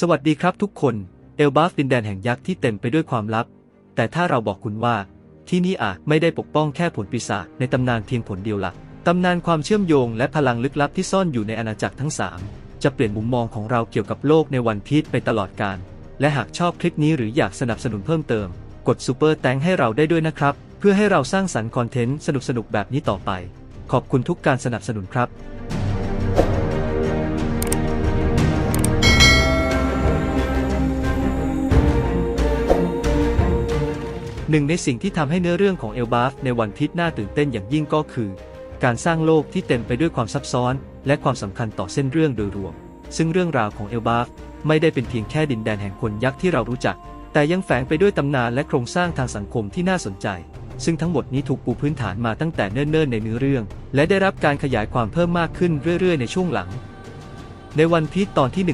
สวัสดีครับทุกคน เอลบาฟดินแดนแห่งยักษ์ที่เต็มไปด้วยความลับ แต่ถ้าเราบอกคุณว่า ที่นี่อาจไม่ได้ปกป้องแค่ผลปีศาจในตำนานเพียงผลเดียวละตำนานความเชื่อมโยงและพลังลึกลับที่ซ่อนอยู่ในอาณาจักรทั้ง 3 จะเปลี่ยนมุมมองของเราเกี่ยวกับโลกในวันพีชไปตลอดกาลและหากชอบคลิปนี้หรืออยากสนับสนุนเพิ่มเติม กดซูเปอร์แตงให้เราได้ด้วยนะครับ เพื่อให้เราสร้างสรรค์คอนเทนต์สนุกๆแบบนี้ต่อไป ขอบคุณทุกการสนับสนุนครับ นึ่งในสิ่งที่ทำให้เนื้อเรื่องของเอลบาฟในวันพีชน่าตื่นเต้นอย่างยิ่งก็คือ การสร้างโลกที่เต็มไปด้วยความซับซ้อน และความสำคัญต่อเส้นเรื่องโดยรวม ซึ่งเรื่องราวของเอลบาฟไม่ได้เป็นเพียงแค่ดินแดนแห่งคนยักษ์ที่เรารู้จัก แต่ยังแฝงไปด้วยตำนานและโครงสร้างทางสังคมที่น่าสนใจ ซึ่งทั้งหมดนี้ถูกปูพื้นฐานมาตั้งแต่เนิ่นๆในเนื้อเรื่อง และได้รับการขยายความเพิ่มมากขึ้นเรื่อยๆ ในช่วงหลัง ในวันพีชตอนที่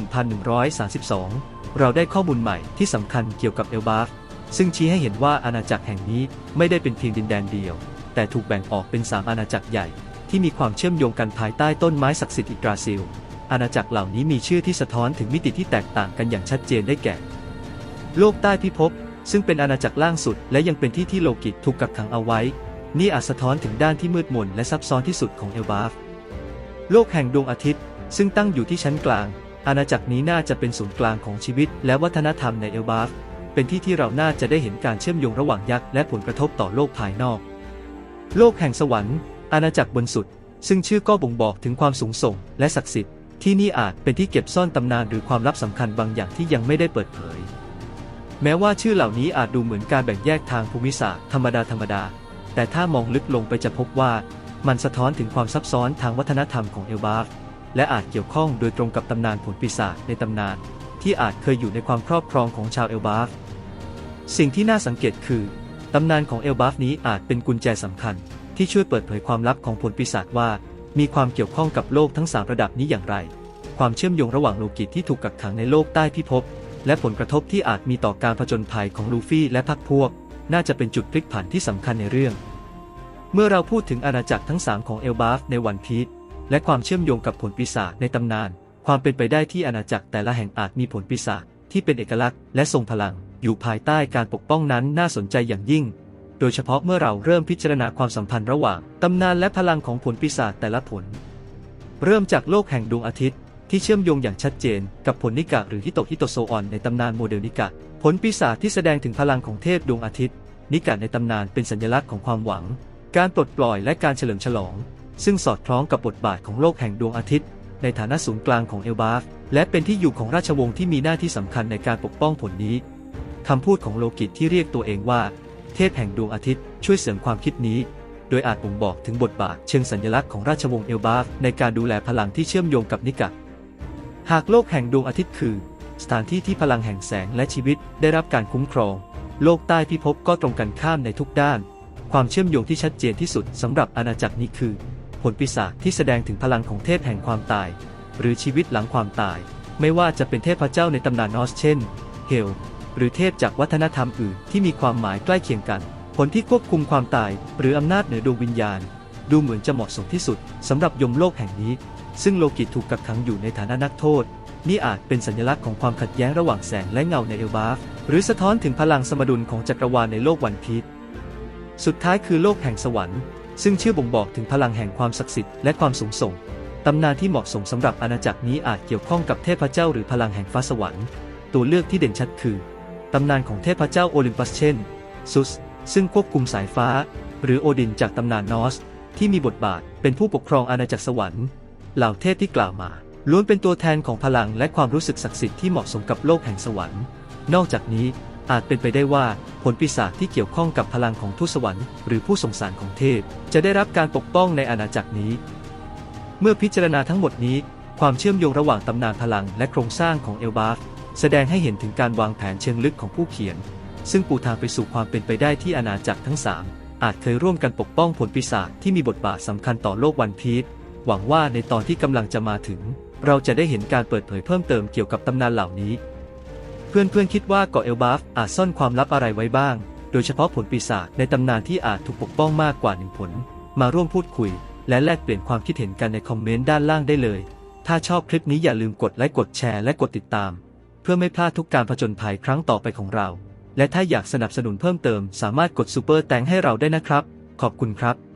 1132 เราได้ข้อมูลใหม่ที่สำคัญเกี่ยวกับเอลบาฟ ซึ่งชี้ให้เห็นว่าอาณาจักรแห่งนี้ไม่ได้เป็นเพียงดินแดนเดียว แต่ถูกแบ่งออกเป็น3อาณาจักรใหญ่ ที่มีความเชื่อมโยงกันภายใต้ต้นไม้ศักดิ์สิทธิ์อิกราซิล อาณาจักรเหล่านี้มีชื่อที่สะท้อนถึงมิติที่แตกต่างกันอย่างชัดเจนได้แก่ โลกใต้พิภพซึ่งเป็นอาณาจักรล่างสุด และยังเป็นที่ที่โลกิตถูกกักขังเอาไว้ นี่อาจสะท้อนถึงด้านที่มืดมนและซับซ้อนที่สุดของเอลบาฟโลกแห่งดวงอาทิตย์ ซึ่งตั้งอยู่ที่ชั้นกลาง อาณาจักรนี้น่าจะเป็นศูนย์กลางของชีวิต และวัฒนธรรมในเอลบาฟ เป็นที่ที่เราน่าจะได้เห็นการเชื่อมโยงระหว่างยักษ์และผลกระทบต่อโลกภายนอก โลกแห่งสวรรค์ อาณาจักรบนสุด ซึ่งชื่อก็บ่งบอกถึงความสูงส่งและศักดิ์สิทธิ์ ที่นี่อาจเป็นที่เก็บซ่อนตำนานหรือความลับสำคัญบางอย่างที่ยังไม่ได้เปิดเผย แม้ว่าชื่อเหล่านี้อาจดูเหมือนการแบ่งแยกทางภูมิศาสตร์ธรรมดาธรรมดา แต่ถ้ามองลึกลงไปจะพบว่ามันสะท้อนถึงความซับซ้อนทางวัฒนธรรมของเอลบาฟและอาจเกี่ยวข้องโดยตรงกับตำนานผลปีศาจในตำนาน ที่อาจเคยอยู่ในความครอบครองของชาวเอลบาฟ สิ่งที่น่าสังเกตคือ ตำนานของเอลบาฟนี้อาจเป็นกุญแจสำคัญ ที่ช่วยเปิดเผยความลับของผลปีศาจว่า มีความเกี่ยวข้องกับโลกทั้งสามระดับนี้อย่างไร ความเชื่อมโยงระหว่างโลกิตที่ถูกกักขังในโลกใต้พิภพและผลกระทบที่อาจมีต่อการผจญภัยของลูฟี่และพรรคพวก น่าจะเป็นจุดพลิกผันที่สำคัญในเรื่อง เมื่อเราพูดถึงอาณาจักรทั้งสามของเอลบาฟในวันพีชและความเชื่อมโยงกับผลปีศาจในตำนาน ความเป็นไปได้ที่อาณาจักรแต่ละแห่งอาจมีผลปีศาจที่เป็นเอกลักษณ์และทรงพลัง อยู่ภายใต้การปกป้องนั้นน่าสนใจอย่างยิ่ง โดยเฉพาะเมื่อเราเริ่มพิจารณาความสัมพันธ์ระหว่างตำนานและพลังของผลปีศาจแต่ละผล เริ่มจากโลกแห่งดวงอาทิตย์ ที่เชื่อมโยงอย่างชัดเจน กับผลนิกะหรือฮิโตฮิโตโซออนในตำนานโมเดลนิกะ ผลปีศาจที่แสดงถึงพลังของเทพดวงอาทิตย์ นิกะในตำนานเป็นสัญลักษณ์ของความหวัง การปลดปล่อยและการเฉลิมฉลอง ซึ่งสอดคล้องกับบทบาทของโลกแห่งดวงอาทิตย์ ในฐานะศูนย์กลางของเอลบาฟและเป็นที่อยู่ของราชวงศ์ที่มีหน้าที่สำคัญในการปกป้องผลนี้คำพูดของโลกิตที่เรียกตัวเองว่า เทพแห่งดวงอาทิตย์ช่วยเสริมความคิดนี้ โดยอาจบ่งบอกถึงบทบาทเชิงสัญลักษณ์ของราชวงศ์เอลบาฟในการดูแลพลังที่เชื่อมโยงกับนิกะหากโลกแห่งดวงอาทิตย์คือ สถานที่ที่พลังแห่งแสงและชีวิตได้รับการคุ้มครอง โลกใต้พิภพก็ตรงกันข้ามในทุกด้าน ความเชื่อมโยงที่ชัดเจนที่สุดสำหรับอาณาจักรนี้คือ ผลปีศาจที่แสดงถึงพลังของเทพแห่งความตาย หรือชีวิตหลังความตาย ไม่ว่าจะเป็นเทพเจ้าในตำนานนอสเช่น เฮล หรือเทพจากวัฒนธรรมอื่นที่มีความหมายใกล้เคียงกัน ผลที่ควบคุมความตาย หรืออำนาจเหนือดวงวิญญาณ ดูเหมือนจะเหมาะสมที่สุดสำหรับยมโลกแห่งนี้ ซึ่งโลกิตถูกกักขังอยู่ในฐานะนักโทษนี่อาจเป็นสัญลักษณ์ของความขัดแย้งระหว่างแสงและเงาในเอลบาฟ หรือสะท้อนถึงพลังสมดุลของจักรวาลในโลกวันพีชสุดท้ายคือโลกแห่งสวรรค์ ซึ่งชื่อบ่งบอกถึงพลังแห่งความศักดิ์สิทธิ์และความสูงส่ง ตำนานที่เหมาะสมสำหรับอาณาจักรนี้อาจเกี่ยวข้องกับเทพเจ้าหรือพลังแห่งฟ้าสวรรค์ ตัวเลือกที่เด่นชัดคือ ตำนานของเทพเจ้าโอลิมปัสเช่นซุส ซึ่งควบคุมสายฟ้า หรือโอดินจากตำนานนอส ที่มีบทบาทเป็นผู้ปกครองอาณาจักรสวรรค์เหล่าเทพที่กล่าวมาล้วนเป็นตัวแทนของพลังและความรู้สึกศักดิ์สิทธิ์ที่เหมาะสมกับโลกแห่งสวรรค์ นอกจากนี้ อาจเป็นไปได้ว่าผลปีศาจที่เกี่ยวข้องกับพลังของทูตสวรรค์หรือผู้ทรงสารของเทพ จะได้รับการปกป้องในอาณาจักรนี้ เมื่อพิจารณาทั้งหมดนี้ ความเชื่อมโยงระหว่างตำนานพลังและโครงสร้างของเอลบาฟแสดงให้เห็นถึงการวางแผนเชิงลึกของผู้เขียน ซึ่งปูทางไปสู่ความเป็นไปได้ที่อาณาจักรทั้งสามอาจเคยร่วมกันปกป้องผลปีศาจที่มีบทบาทสำคัญต่อโลกวันพีชหวังว่าในตอนที่กำลังจะมาถึง เราจะได้เห็นการเปิดเผยเพิ่มเติมเกี่ยวกับตำนานเหล่านี้ เพื่อนๆคิดว่าเกาะเอลบาฟอาจซ่อนความลับอะไรไว้บ้าง โดยเฉพาะผลปีศาจในตำนานที่อาจถูกปกป้องมากกว่าหนึ่งผล มาร่วมพูดคุย และแลกเปลี่ยนความคิดเห็นกันในคอมเมนต์ด้านล่างได้เลย ถ้าชอบคลิปนี้อย่าลืมกดไลค์กดแชร์และกดติดตาม เพื่อไม่พลาดทุกการผจญภัยครั้งต่อไปของเรา และถ้าอยากสนับสนุนเพิ่มเติม สามารถกดซูเปอร์แตงให้เราได้นะครับ ขอบคุณครับ